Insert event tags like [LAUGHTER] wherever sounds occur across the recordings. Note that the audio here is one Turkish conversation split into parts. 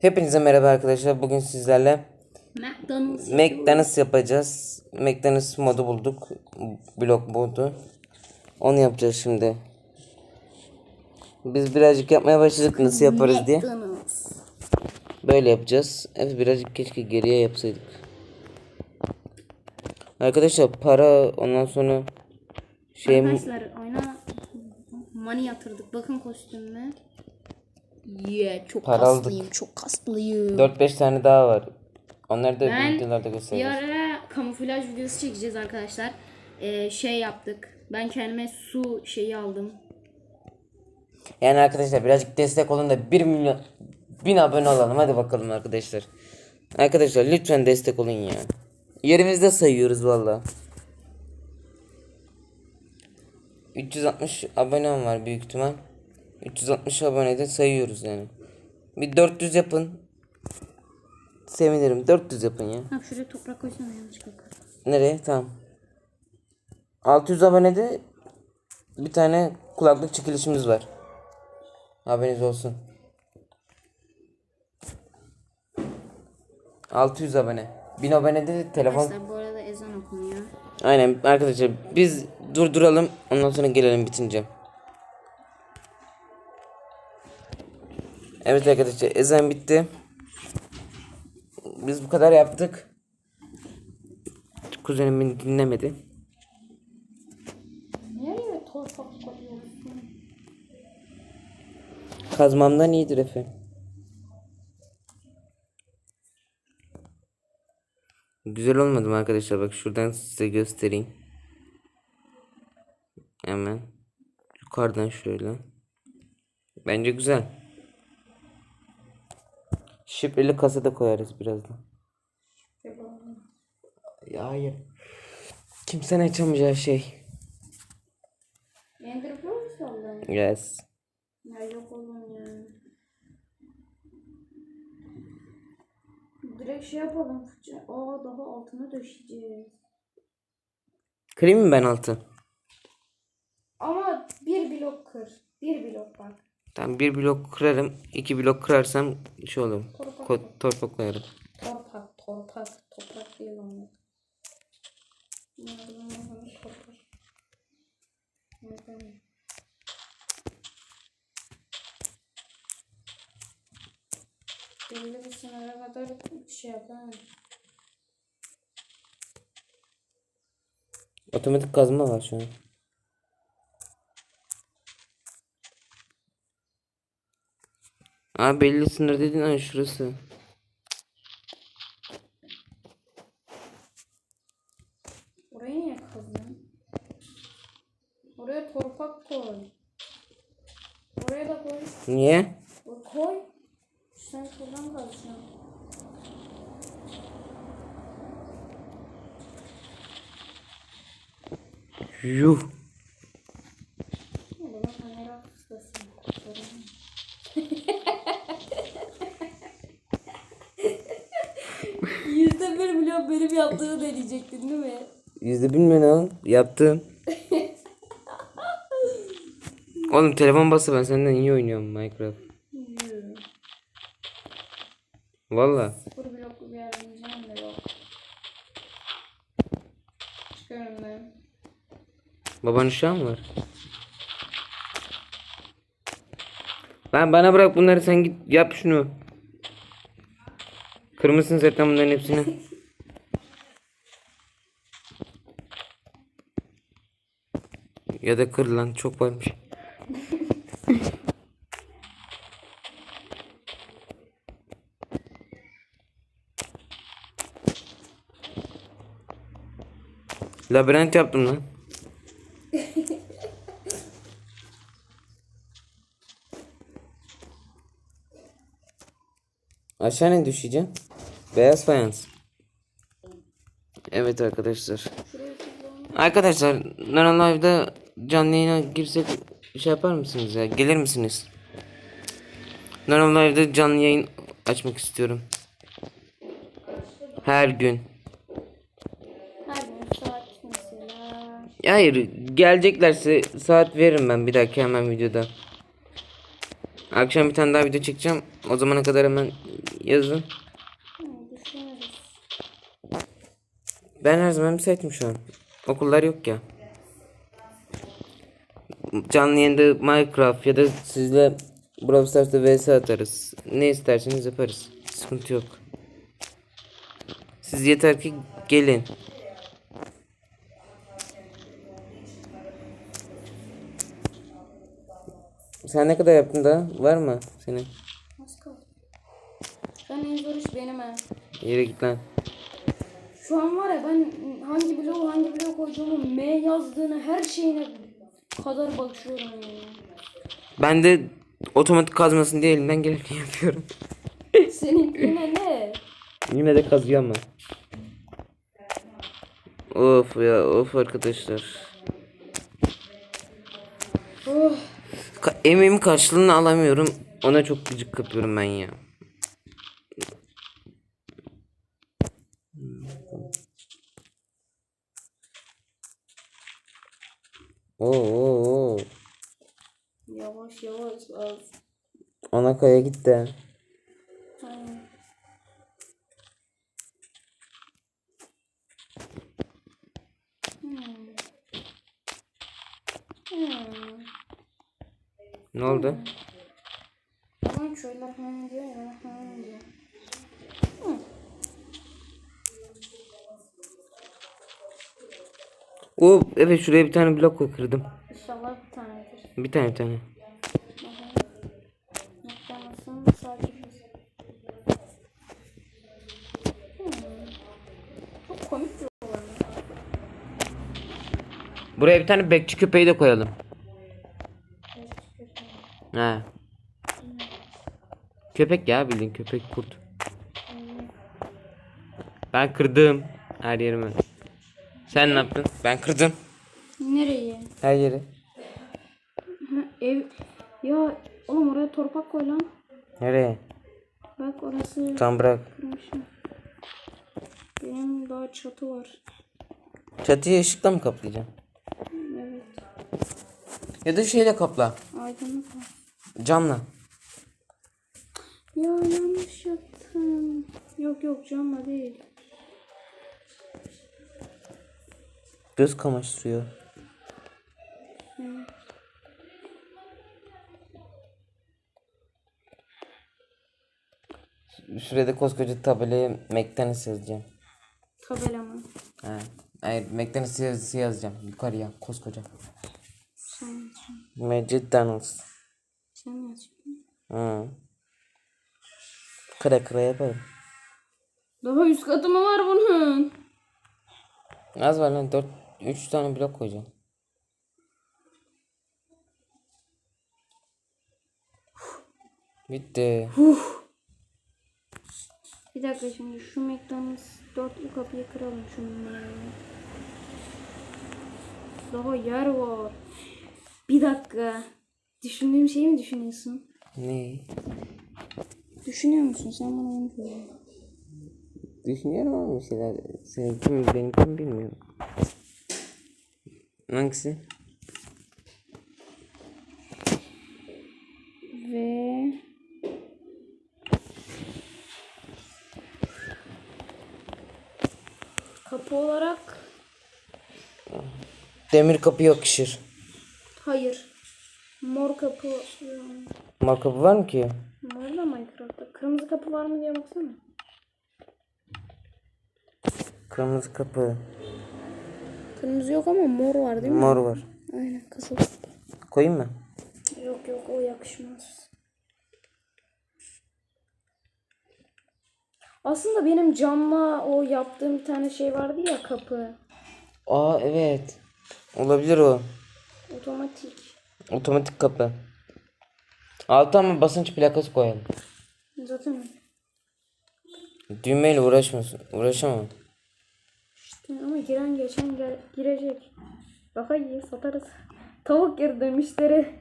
Hepinize merhaba arkadaşlar. Bugün sizlerle McDonald's. McDonald's yapacağız. McDonald's modu bulduk. Blok modu. Onu yapacağız şimdi. Biz birazcık yapmaya başladık nasıl yaparız diye. Böyle yapacağız. Evet birazcık keşke geriye yapsaydık. Arkadaşlar para ondan sonra şey Arkadaşlar oyuna money yatırdık. Bakın kostümüme. Yeah çok Para kaslıyım. Çok kaslıyım. 4-5 tane daha var. Onları da Ben videolarda Bir göstereceğiz. ara kamuflaj videosu çekeceğiz arkadaşlar. Ee, şey yaptık. Ben kendime su şeyi aldım. Yani arkadaşlar birazcık destek olun da 1 milyon 1000 abone olalım. Hadi bakalım arkadaşlar. Arkadaşlar lütfen destek olun ya. Yerimizde sayıyoruz valla. 360 abonem var büyük ihtimal. 360 abonede sayıyoruz yani. Bir 400 yapın. Sevinirim. 400 yapın ya. Ha şuraya toprak koysana yanlışlıkla. Nereye? Tamam. 600 abonede bir tane kulaklık çekilişimiz var. Haberiniz olsun. 600 abone. 1000 abonede de telefon. Arkadaşlar bu arada ezan okunuyor. Aynen arkadaşlar biz durduralım ondan sonra gelelim bitince. Evet arkadaşlar ezan bitti. Biz bu kadar yaptık. Kuzenim beni dinlemedi. Nereye toprak koyuyorsun? Kazmamdan iyidir efendim. Güzel olmadı mı arkadaşlar? Bak şuradan size göstereyim. Hemen. Yukarıdan şöyle. Bence güzel. Şifreli kasada koyarız birazdan. Ya hayır. Kimsenin açamayacağı şey. Ender Pearl mu? Yes. Ya yok oğlum ya. Direkt şey yapalım. fıçı- Aa daha altına döşeceğiz. Kırayım mı ben altı? Ama bir blok kır. Bir blok bak. Tamam bir blok kırarım. iki blok kırarsam şey olur. Torpak. Torpak koyarım. Torpak, torpak, toprak değil onlar. Belli bir sınıra kadar şey yapamam. Otomatik kazma var şu an. Aa belli sınır dedin ha şurası. Orayı niye kazdın? Oraya torpak koy. Oraya da koy. Niye? O koy. Sen şuradan kazacaksın. Yuh. Ne bana kamera hastasın. [LAUGHS] Yüzde bir milyon benim yaptığını deneyecektin değil mi? Yüzde bilmiyorum yaptım. Oğlum telefon bası ben senden iyi oynuyorum Minecraft. Valla. Sıfır bloklu bir yer diyeceğim de yok. Çıkıyorum ben. Baban uşağı mı var? Ben bana bırak bunları sen git yap şunu. Kırmışsın zaten bunların hepsini. ya da kır lan çok varmış. Labirent yaptım lan. Aşağı ne düşeceğim? Beyaz fayans. Evet arkadaşlar. Arkadaşlar Nana Live'da canlı yayına girsek şey yapar mısınız ya? Gelir misiniz? Nana Live'da canlı yayın açmak istiyorum. Her gün. Her gün saat mesela. Hayır geleceklerse saat veririm ben bir dahaki hemen videoda. Akşam bir tane daha video çekeceğim. O zamana kadar hemen yazın. Hı, düşünürüz. Ben her zaman müsaitim şu an. Okullar yok ya. Canlı yayında Minecraft ya da sizle Brawl Stars'ta vs atarız. Ne isterseniz yaparız. Sıkıntı yok. Siz yeter ki gelin. Sen ne kadar yaptın da? Var mı senin? Az kaldı. An en zor iş benim ha. Yere git lan. Şu an var ya ben hangi bloğu hangi bloğu koyduğumu M yazdığını her şeyine kadar bakıyorum yani. Ben de otomatik kazmasın diye elimden geleni yapıyorum. [LAUGHS] Senin yine ne? Yine de kazıyor ama. Of ya of arkadaşlar. Oh. Ka- emeğimin karşılığını alamıyorum. Ona çok gıcık kapıyorum ben ya. Ana kaya gitti. Ne oldu? Tamam şöyle hı diyor ya hı diyor. Hı. Oo, evet şuraya bir tane blok kırdım. İnşallah bir tanedir. Bir tane bir tane. Noktamasın sadece biz. Hmm. Çok komik bir olay. Buraya bir tane bekçi köpeği de koyalım. He. Köpek ya bildiğin köpek kurt. Ben kırdım her yerimi. Sen ne yaptın? Ben kırdım Nereye? her yeri. Ev. Ya oğlum oraya torpak koy lan. Nereye? Bak orası Tam bırak. kırmışım. Benim daha çatı var. Çatıyı ışıkla mı kaplayacağım? Evet. Ya da şeyle kapla. Aydınlık var. Camla. Ya yanlış yaptım. Yok yok camla değil. Göz kamaştırıyor. Evet. Şurada koskoca tabelayı McDonald's yazacağım. Tabela mı? He. Hayır McDonald's yazısı yazacağım. Yukarıya koskoca. Sen yazacaksın. McDonald's. Sen yazacaksın. Hı. Kıra kıra yaparım. Daha üst katı mı var bunun? Az var lan 4 3 tane blok koyacağım. Bitti. Bir dakika şimdi şu McDonald's dörtlü kapıyı kıralım şununla. Daha yer var. Bir dakika. Düşündüğüm şeyi mi düşünüyorsun? Ne? Düşünüyor musun? Sen bana onu söyle. Düşünüyorum ama bir şeyler. Senin kim benim kim bilmiyorum. Hangisi? Ve kapı olarak Demir kapı yakışır. hayır. Mor kapı. Mor kapı var mı ki? Mor da Minecraft'ta. Kırmızı kapı var mı diye baksana. Kırmızı kapı. Kırmızı yok ama mor var değil mi? Mor var. Aynen kızıl. Koyayım mı? Yok yok o yakışmaz. Aslında benim camla o yaptığım bir tane şey vardı ya kapı. Aa evet. Olabilir o. Otomatik. Otomatik kapı. Altta ama basınç plakası koyalım. Zaten Düğmeyle uğraşmasın. Uğraşamam. işte ama giren geçen gel- girecek. Daha iyi satarız. Tavuk girdi müşteri.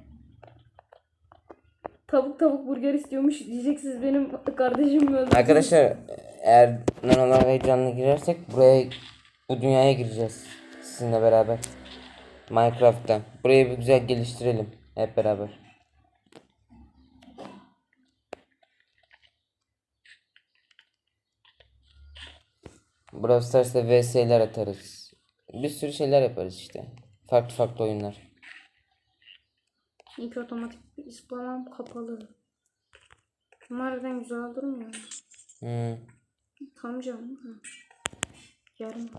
Tavuk tavuk burger istiyormuş diyeceksiniz benim kardeşim mi öldü? Arkadaşlar eğer nanolar ve canlı girersek buraya bu dünyaya gireceğiz. Sizinle beraber. Minecraft'ta. Burayı bir güzel geliştirelim hep beraber. Brawl Stars'ta vs'ler atarız. Bir sürü şeyler yaparız işte. Farklı farklı oyunlar. Çünkü otomatik isplamam kapalı. Nereden güzel durmuyor. Hmm. Tam canım. Yarım.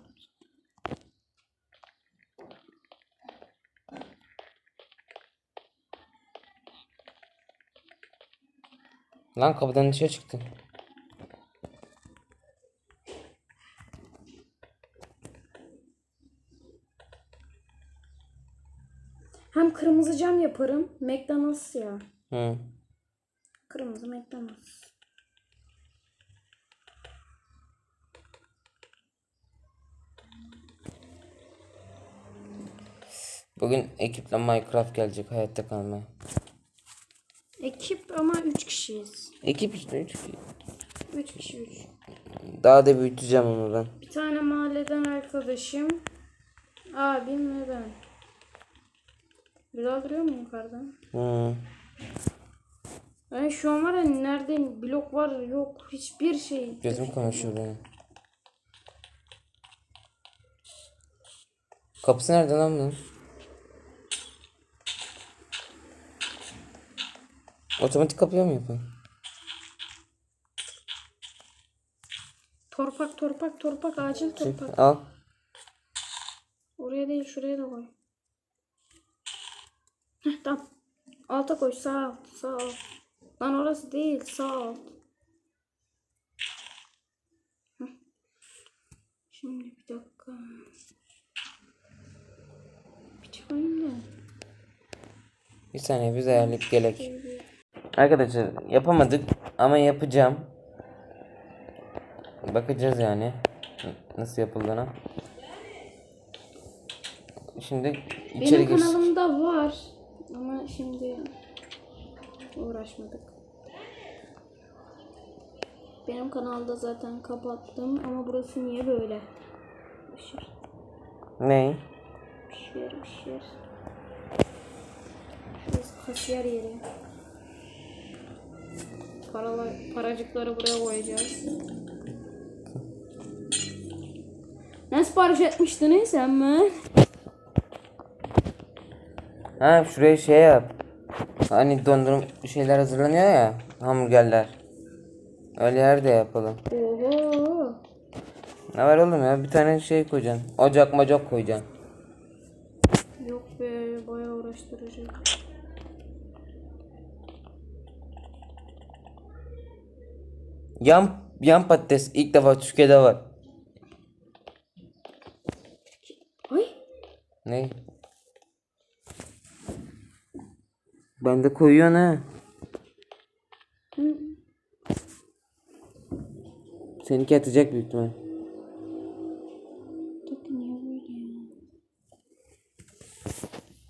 Lan kapıdan dışarı çıktı. Hem kırmızı cam yaparım. McDonald's ya. Hı. Kırmızı McDonald's. Bugün ekiple Minecraft gelecek hayatta kalmaya. Ekip ama 3 kişiyiz. Ekip işte 3 3 kişi 3. Daha da büyüteceğim onu ben. Bir tane mahalleden arkadaşım. Abim ve ben. Güzel duruyor mu yukarıdan? Hı. Yani şu an var ya nerede blok var yok hiçbir şey. Gözüm konuşuyor benim. Kapısı nerede lan bunun? Otomatik kapıya mı yapıyor? Torpak torpak torpak acil torpak. Al. Oraya değil şuraya da koy. Heh, tamam. Alta koy sağ alt sağ alt. Lan orası değil sağ alt. Heh. Şimdi bir dakika. Bir çıkayım da. Bir saniye biz ayarlayıp gelek. Arkadaşlar yapamadık ama yapacağım. Bakacağız yani. Nasıl yapıldığına. Şimdi içeri Benim gir. kanalımda var. Ama şimdi uğraşmadık. Benim kanalda zaten kapattım ama burası niye böyle? Pişir, Ne? pişir, pişir. Şurası kasiyer yeri. Paralar, paracıkları buraya koyacağız. Ne sipariş etmiştiniz hemen? Ha şuraya şey yap. Hani dondurum şeyler hazırlanıyor ya. Hamburgerler. Öyle yerde yapalım. Oho. Ne var oğlum ya? Bir tane şey koyacaksın. Ocak macak koyacaksın. Yok be bayağı uğraştırıcı. Yan, yan patates ilk defa Türkiye'de var. Ay Ne? Ben de koyuyorsun ha. Hı. Seninki atacak büyük ihtimal.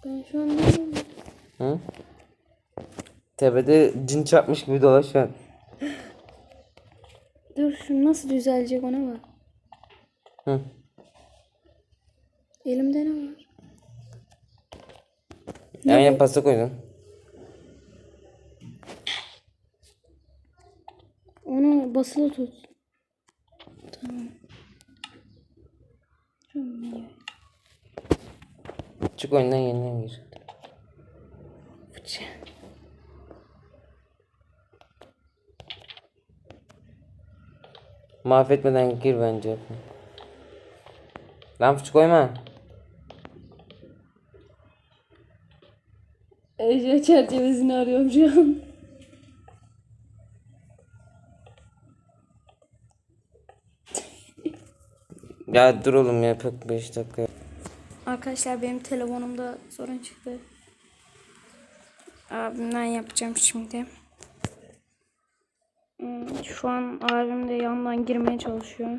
Ben şu an? Hı? Tepede cin çarpmış gibi dolaşıyor. Dur şu nasıl düzelecek ona bak. Hı. Elimde ne var? Yan yan pasta koydun. Onu basılı tut. Tamam. Çık oyundan yeniden gir. Fıçı. Mahvetmeden gir bence. Lan fıçı koyma. Ece çerçevesini arıyorum şu an. Ya dur oğlum ya 5 dakika. Arkadaşlar benim telefonumda sorun çıktı. Abimden yapacağım şimdi. Hmm, Şu an abim de yandan girmeye çalışıyor.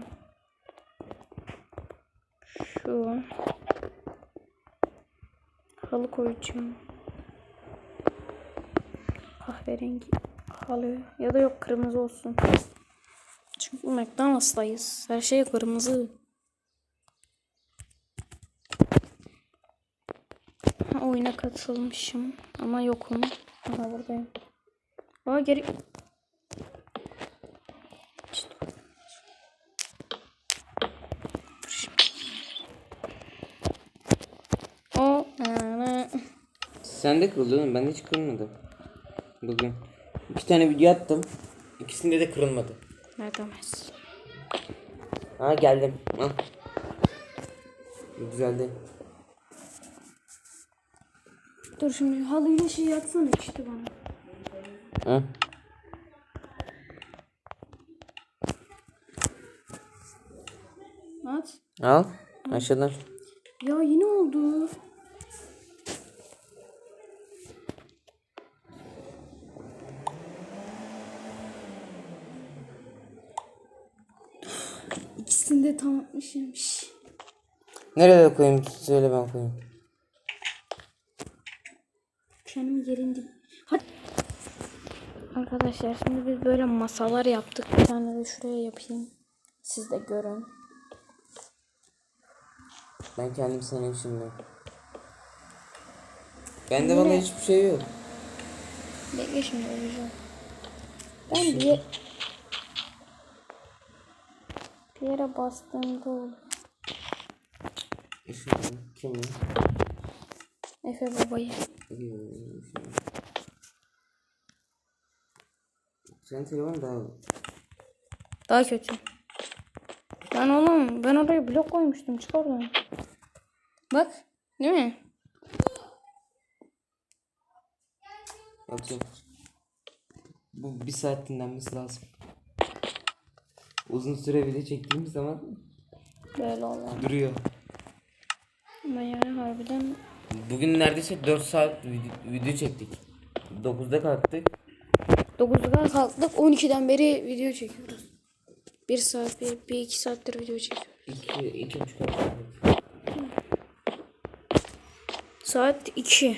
Şu halı koyacağım. Kahverengi halı ya da yok kırmızı olsun. Çünkü McDonald's'tayız. Her şey kırmızı. oyuna katılmışım ama yokum. Aha buradayım. Aa geri... O Sen de kırılıyordun ben hiç kırılmadım. Bugün iki tane video attım. İkisinde de kırılmadı. Nereden Ha geldim. Ha. Güzeldi. Dur şimdi halıyla şey yatsana işte bana. Hı. At. Al. Aşağıdan. Ya yine oldu. İkisini de tam atmışım. Şş. Nereye koyayım? Söyle ben koyayım. Kendimi yerinde. Hadi. Arkadaşlar şimdi biz böyle masalar yaptık. Bir tane de şuraya yapayım. Siz de görün. Ben kendim senin şimdi. Bende vallahi hiçbir şey yok. Bekle şimdi olacak. Ben bir, ye- bir yere bastığımda olur. Şimdi kim? Efe babayı. Senin telefon daha Daha kötü. Ben oğlum ben oraya blok koymuştum. Çık oradan. Bak. Değil mi? Bakayım. Bu bir saat dinlenmesi lazım. Uzun süre video çektiğimiz zaman Böyle olan. duruyor. Ama yani harbiden Bugün neredeyse 4 saat video, video çektik. 9'da kalktık. 9'da kalktık 12'den beri video çekiyoruz. 1 saat, 1, 1 2 saattir video çekiyoruz. 2 2 buçuk saat. Saat 2.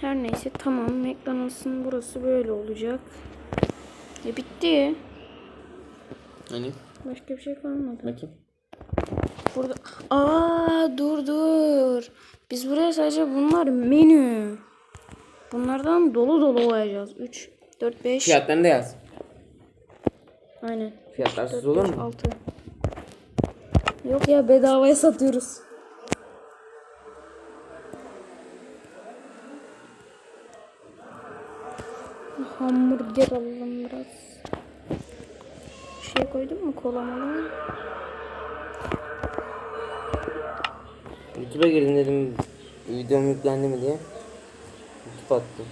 Her neyse tamam McDonald's'ın burası böyle olacak. E bitti. Hani? Başka bir şey kalmadı. Bakayım. Burada Aa dur dur. Biz buraya sadece bunlar menü. Bunlardan dolu dolu koyacağız. 3 4 5 Fiyatlarını da yaz. Aynen. Fiyatlarsız olur mu? 6 Yok ya bedavaya satıyoruz. Hamburger alalım biraz. Şey koydun mu kola mola? YouTube'a girin dedim videom yüklendi mi diye. YouTube attı.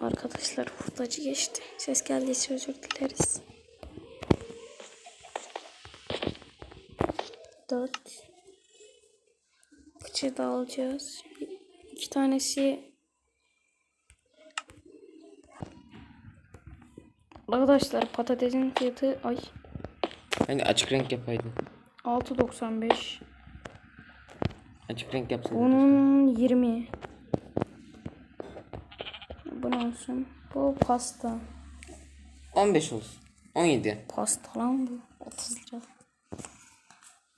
Arkadaşlar hurdacı geçti. Ses geldiyse özür dileriz. Dört. Kıçı da alacağız. İki tanesi Arkadaşlar patatesin fiyatı ay Hani açık renk yapaydın. 6.95. Açık renk yapsaydın. Bunun 20. Bu ne olsun? Bu pasta. 15 olsun. 17. Pasta lan bu. 30 lira.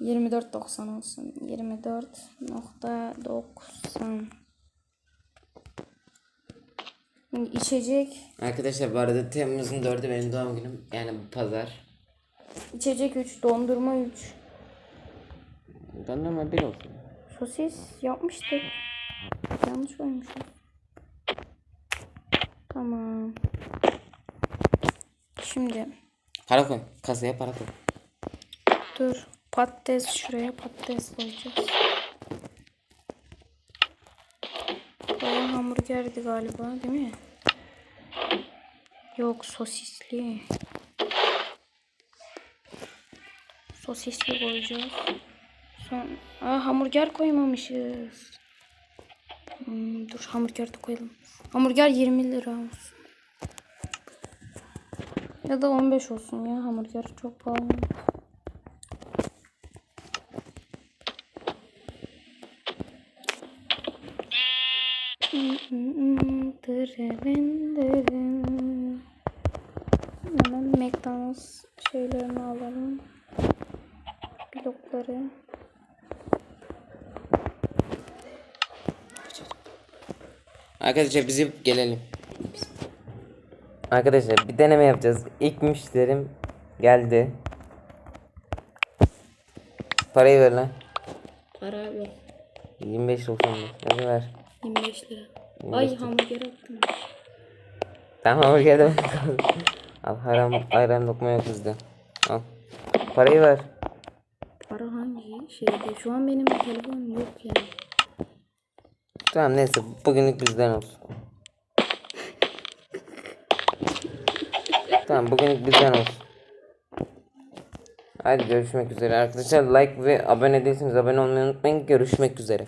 24.90 olsun. 24.90 Şimdi içecek. Arkadaşlar bu arada Temmuz'un 4'ü benim doğum günüm. Yani bu pazar. İçecek 3. Dondurma 3. Dondurma 1 olsun. Sosis yapmıştık. Yanlış koymuşum. Tamam. Şimdi Para koy. Kasaya para koy. dur. Patates şuraya patates koyacağız. Baya hamburgerdi galiba değil mi? Yok sosisli. Sosisli koyacağız. Son... Aa, hamburger koymamışız. Hmm, dur hamburger de koyalım. Hamburger 20 lira olsun. Ya da 15 olsun ya hamburger çok pahalı. Dırırın dırın. Hemen McDonald's şeylerini alalım. Blokları. Arkadaşlar bizi gelelim. Arkadaşlar bir deneme yapacağız. İlk müşterim geldi. Parayı ver lan. Para yok. 25.95. Hadi ver. 25 lira. Ay hamburger attım. Tamam geldim. Al haram ayran lokma yok bizde. Al. Parayı ver. Şeyde? Şu an benim telefonum yok yani. Tamam neyse bugünlük bizden olsun. tamam bugünlük bizden olsun. Hadi görüşmek üzere arkadaşlar like ve abone değilseniz abone olmayı unutmayın görüşmek üzere.